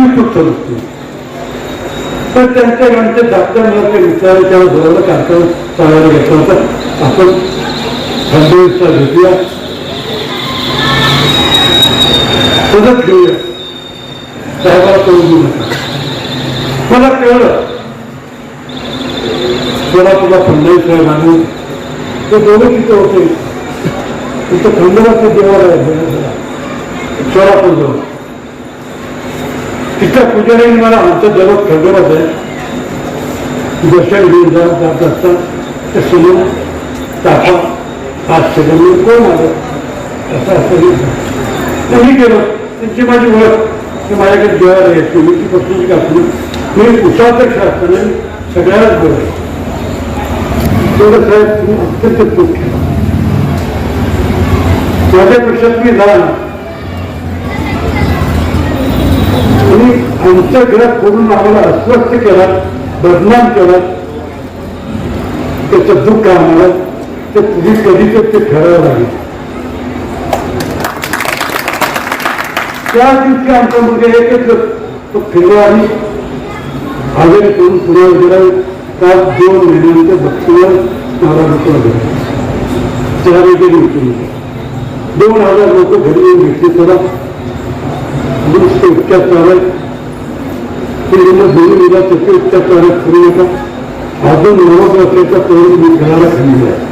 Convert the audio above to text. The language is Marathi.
मी चूक समजतो पण त्यांच्या म्हणजे डॉक्टर मला ते विचारलं त्या बोलावलं कार्यक्रम चालायला घेतला होता आपण फडणवीसला भेटूया परत घेऊया साहेबाला करून देऊ नका. मला कळलं. सोलापूरला फडणवीस साहेबांनी. ते दोघे तिथे होते. तिथं खंडोबाचं देवाला आहे. तिथं जवळ मला आमचं जगत खंडोबाच आहे. दर्शन घेऊन जात जात असतात ते समोर ताफा पाच सेकंद कोण आलं असं असं हे झालं. मी गेलो. त्यांची माझी ओळख. की माझ्याकडे देवाला आहे तुम्ही पत्नीची कापली मी उसाध्यक्ष असताना सगळ्यांनाच बोलाय तेवढं साहेब तुम्ही अत्यंत चूक केलं. माझ्यापेक्षा तुम्ही लहान. तुम्ही आमच्या घरात करून आम्हाला अस्वस्थ केलं बदनाम केलं त्याचं दुःख आम्हाला ते तुम्ही कधी ते ठरावं लागेल त्या दिवशी आमच्या मुलगा एकच तो फिरवा आणि हजेरी करून पुढे गेला त्या दोन महिन्यांच्या भक्तीवर मला लोक गेला चार गेली होती. दोन हजार लोक घरी येऊन घेतले त्याला. नुसते उपचार चालत पूर्ण दोन्ही मुला त्याचे उपचार करू नका अजून नव्वद वर्षाचा तरुण मी घराला खाली आहे